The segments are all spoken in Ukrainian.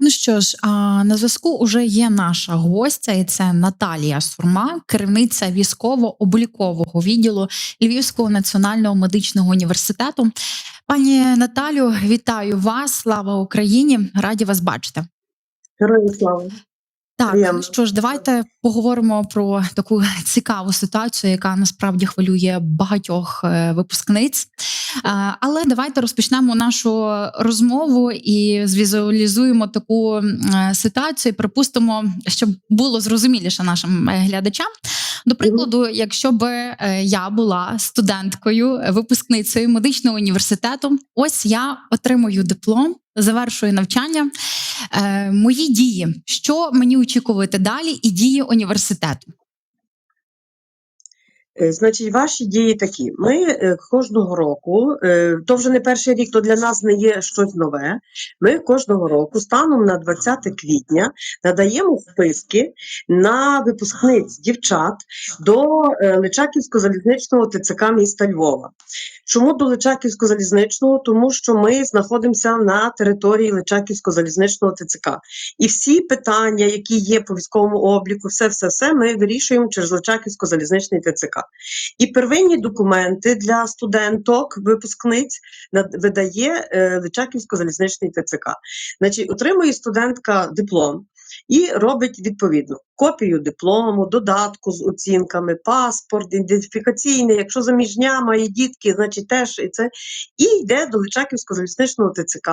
Ну що ж, на зв'язку уже є наша гостя, і це Наталія Сурма, керівниця військово-облікового відділу Львівського національного медичного університету. Пані Наталю, вітаю вас! Слава Україні! Раді вас бачити. Героям слава. Так, Приємно. що ж, давайте поговоримо про таку цікаву ситуацію, яка насправді хвилює багатьох е, випускниць. Е, Але давайте розпочнемо нашу розмову і звізуалізуємо таку е, ситуацію. Припустимо, щоб було зрозуміліше нашим глядачам. До прикладу, якщо е, я була студенткою, випускницею медичного університету, ось я отримую диплом, завершую навчання. Е, Мої дії, що мені очікувати далі, і дії університету. Е, Значить, ваші дії такі. Ми е, кожного року, е, то вже не перший рік, то для нас не є щось нове. Ми кожного року, станом на 20 квітня, надаємо списки на випускниць дівчат до е, Личаківського залізничного ТЦК міста Львова. Чому до Личаківського залізничного? Тому що ми знаходимося на території Личаківського залізничного ТЦК. І всі питання, які є по військовому обліку, все, все, все ми вирішуємо через Личаківсько залізничний ТЦК. І первинні документи для студенток, випускниць видає е, Личаківсько залізничний ТЦК. Значить, отримує студентка диплом. І робить відповідно копію диплому, додатку з оцінками, паспорт, ідентифікаційний. Якщо заміжня має дітки, значить теж і це. І йде до Личаківського залізничного ТЦК,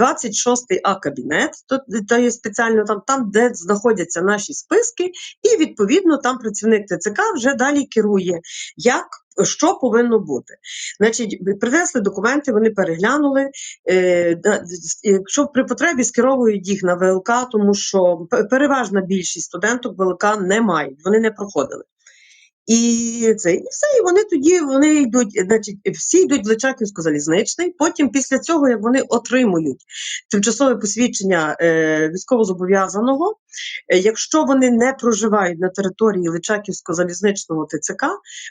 26-й А кабінет, то, то є спеціально там, там, де знаходяться наші списки, і відповідно там працівник ТЦК вже далі керує, як що повинно бути. Значить, принесли документи, вони переглянули. Е, якщо при потребі скеровують їх на ВЛК, тому що переважна більшість студенток ВЛК не мають, вони не проходили. І це і все, і вони тоді вони йдуть, значить, всі йдуть в Личаківсько залізничний. Потім, після цього, як вони отримують тимчасове посвідчення е, військовозобов'язаного, е, якщо вони не проживають на території Личаківського залізничного ТЦК,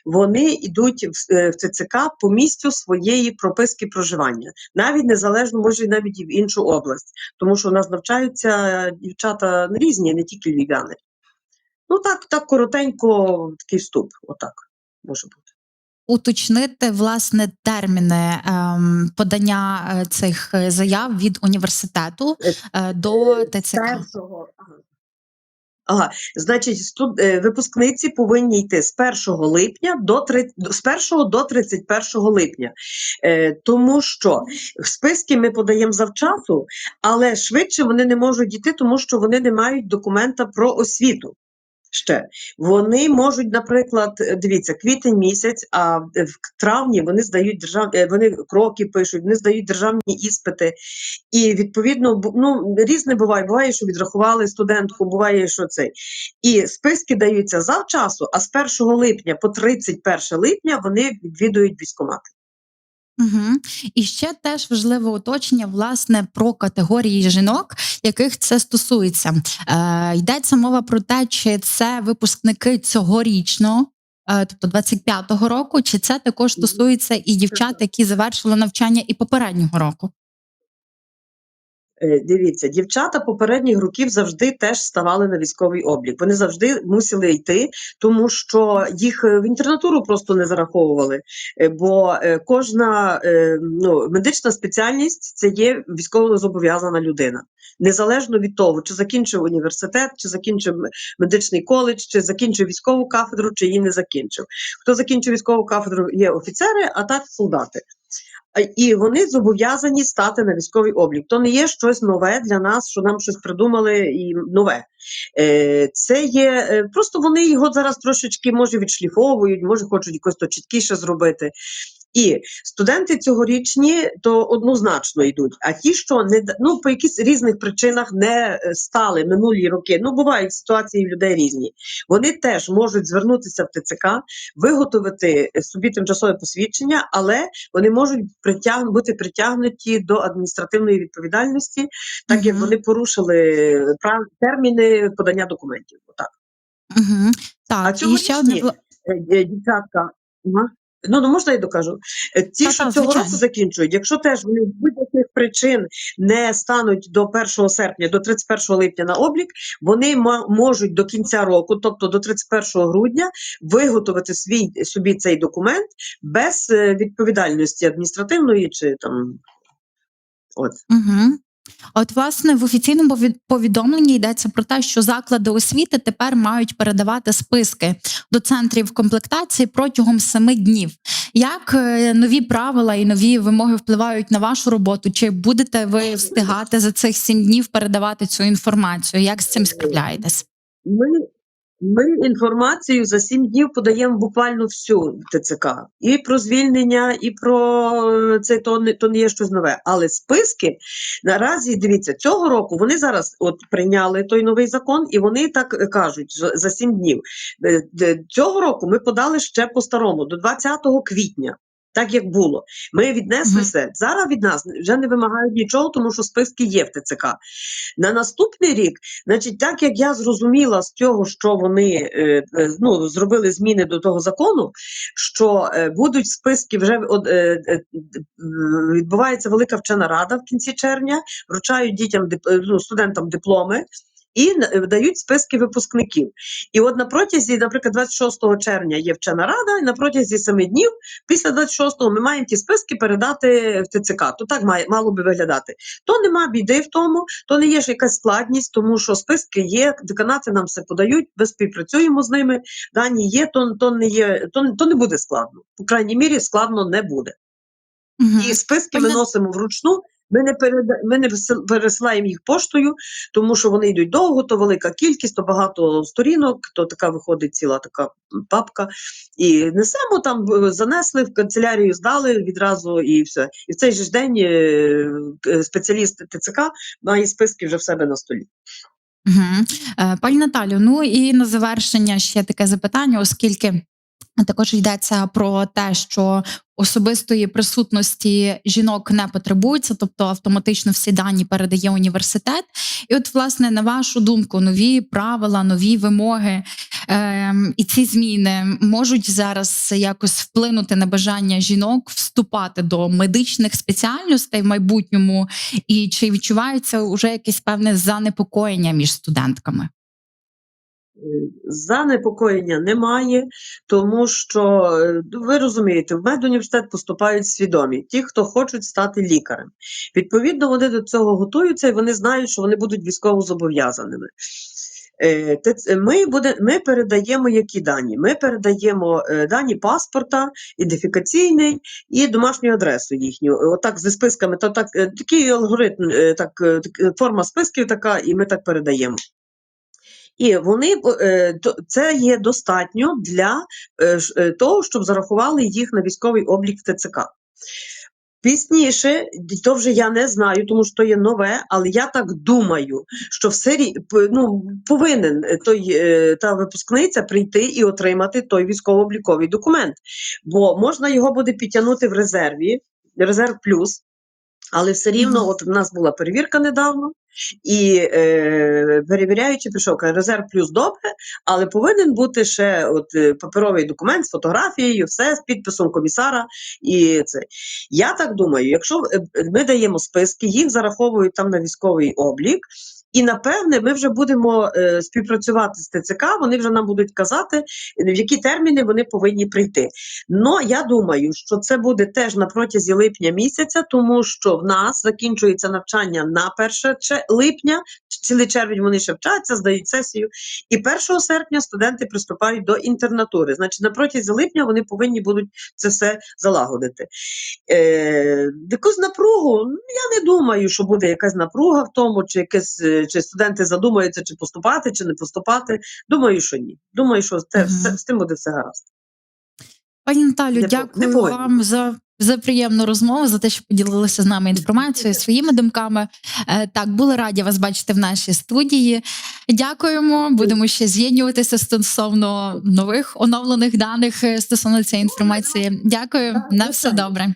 вони йдуть в, е, в ТЦК по місцю своєї прописки проживання, навіть незалежно, може, навіть і в іншу область, тому що у нас навчаються дівчата різні, не тільки львів'яни. Ну так, так коротенько такий вступ, отак може бути. Уточнити власне терміни ем, подання е, цих е, заяв від університету е, до ТЦК. Першого. Ага. Ага, значить, студ... е, випускниці повинні йти з 1 липня до 3... з 1 до 31 липня. Е, тому що списки ми подаємо завчасу, але швидше вони не можуть йти, тому що вони не мають документа про освіту. Ще вони можуть, наприклад, дивіться, квітень місяць, а е, в травні вони здають держав... е, вони кроки пишуть, вони здають державні іспити. І відповідно, ну різне буває. Буває, що відрахували студентку, буває, що це. І списки даються завчасу, а з 1 липня по 31 липня вони відвідують військкомат. Угу. І ще теж важливе уточнення власне про категорії жінок, яких це стосується. Е, йдеться мова про те, чи це випускники цьогорічного, е, тобто 25-го року, чи це також стосується і дівчат, які завершили навчання і попереднього року. Е, Дивіться, дівчата попередніх років завжди теж ставали на військовий облік. Вони завжди мусили йти, тому що їх е, в інтернатуру просто не зараховували. Е, Бо кожна ну, медична спеціальність це є військово зобов'язана людина. Незалежно від того, чи закінчив університет, чи закінчив медичний коледж, чи закінчив військову кафедру, чи її не закінчив. Хто закінчив військову кафедру, є офіцери, а так солдати. І вони зобов'язані стати на військовий облік. То не є щось нове для нас, що нам щось придумали і нове. Е, Це є е, просто вони його зараз трошечки може відшліфовують, може хочуть якось то чіткіше зробити. І студенти цьогорічні то однозначно йдуть. А ті, що не ну по якихось різних причинах не е, стали минулі роки. Ну бувають ситуації в людей різні. Вони теж можуть звернутися в ТЦК, виготовити е, собі тимчасове посвідчення, але вони можуть притяг... бути притягнуті до адміністративної відповідальності, так як вони порушили прав... терміни подання документів. Отак. Угу. А Так, і ще одне цьогорічні вла- е, е, дівчатка. Ну, ну можна я докажу. Е, Ті, що цього звичайно. року закінчують, якщо теж вони з будь-яких причин не стануть до 1 серпня, до 31 липня на облік, вони можуть до кінця року, тобто до 31 грудня, виготовити свій собі цей документ без е, відповідальності адміністративної чи там. От. Угу. От, власне, в офіційному повід- повідомленні йдеться про те, що заклади освіти тепер мають передавати списки до центрів комплектації протягом семи днів. Як е, нові правила і нові вимоги впливають на вашу роботу? Чи будете ви встигати за цих сім днів передавати цю інформацію? Як з цим справляєтесь? Ми, ми інформацію за сім днів подаємо буквально всю ТЦК. І про звільнення, і про е, це то не, то не є щось нове. Але списки наразі дивіться, цього року вони зараз от прийняли той новий закон, і вони так е, кажуть за- сім днів. Е, Цього року ми подали ще по-старому, до 20 квітня. Так як було, ми віднесли Мгм. все. Зараз від нас вже не вимагають нічого, тому що списки є в ТЦК. На наступний рік Значить, так як я зрозуміла з цього, що вони е, е, ну, зробили зміни до того закону, що е, будуть списки вже е, е, відбувається велика вчена рада в кінці червня, вручають дітям е, ну, студентам дипломи. І е, дають списки випускників. І от на протязі, наприклад, 26 червня є вчена рада, і на протязі 7 днів, після 26-го, ми маємо ті списки передати в ТЦК. То так має, мало би виглядати. То нема біди в тому, то не є ж якась складність, тому що списки є, деканати нам все подають, ми співпрацюємо з ними. Дані є, то, то не є, то, то не буде складно. По крайній мірі, складно не буде. Мгм. І списки Пані- ми носимо вручну. Ми не переда... ми не пересилаємо їх поштою, тому що вони йдуть довго, то велика кількість, то багато сторінок, то така виходить ціла така папка. І несемо там, е, занесли в канцелярію, здали відразу і все. І в цей же день е, е, спеціаліст ТЦК має списки вже в себе на столі. Угу. Пані Наталю, ну і на завершення ще таке запитання, оскільки також йдеться про те, що особистої присутності жінок не потребується, тобто автоматично всі дані передає університет. І, от, власне, на вашу думку, нові правила, нові вимоги ем, і ці зміни можуть зараз якось вплинути на бажання жінок вступати до медичних спеціальностей в майбутньому, і чи відчувається вже якесь певне занепокоєння між студентками? Занепокоєння немає, тому що е, ви розумієте, в медуніверситет поступають свідомі, ті, хто хочуть стати лікарем. Відповідно, вони до цього готуються і вони знають, що вони будуть військово зобов'язаними. Е, Ми, буде, ми передаємо які дані? Ми передаємо е, дані паспорта, ідентифікаційний і домашню адресу їхню. Отак зі списками, то так, такий алгоритм, так, форма списків така, і ми так передаємо. І вони е, це є достатньо для е, е, того, щоб зарахували їх на військовий облік в ТЦК. Пізніше, то вже я не знаю, тому що то є нове, але я так думаю, що все ну, повинен той, та випускниця прийти і отримати той військово-обліковий документ. Бо можна його буде підтягнути в резерві, резерв плюс, але все рівно, от в нас була перевірка недавно, і е, перевіряючи, пішов резерв плюс добре, але повинен бути ще от, е, паперовий документ з фотографією, все з підписом комісара. І це. Я так думаю, якщо е, ми даємо списки, їх зараховують там на військовий облік. І напевне, ми вже будемо е, співпрацювати з ТЦК. Вони вже нам будуть казати, в які терміни вони повинні прийти. Но я думаю, що це буде теж на протязі липня місяця, тому що в нас закінчується навчання на 1 липня, цілий червень вони ще вчаться, здають сесію. І 1 серпня студенти приступають до інтернатури. Значить, на протязі липня вони повинні будуть це все залагодити. Е, якусь напругу, ну, я не думаю, що буде якась напруга в тому, чи якесь, е, чи студенти задумаються, чи поступати, чи не поступати. Думаю, що ні. Думаю, що це, Мгм. все, з тим буде все гаразд. Пані Наталю, Не дякую не вам за. За приємну розмову, за те, що поділилися з нами інформацією, своїми думками. Е, Так, були раді вас бачити в нашій студії. Дякуємо. Будемо ще з'єднуватися стосовно нових оновлених даних е, стосовно цієї інформації. Дякую, на все добре.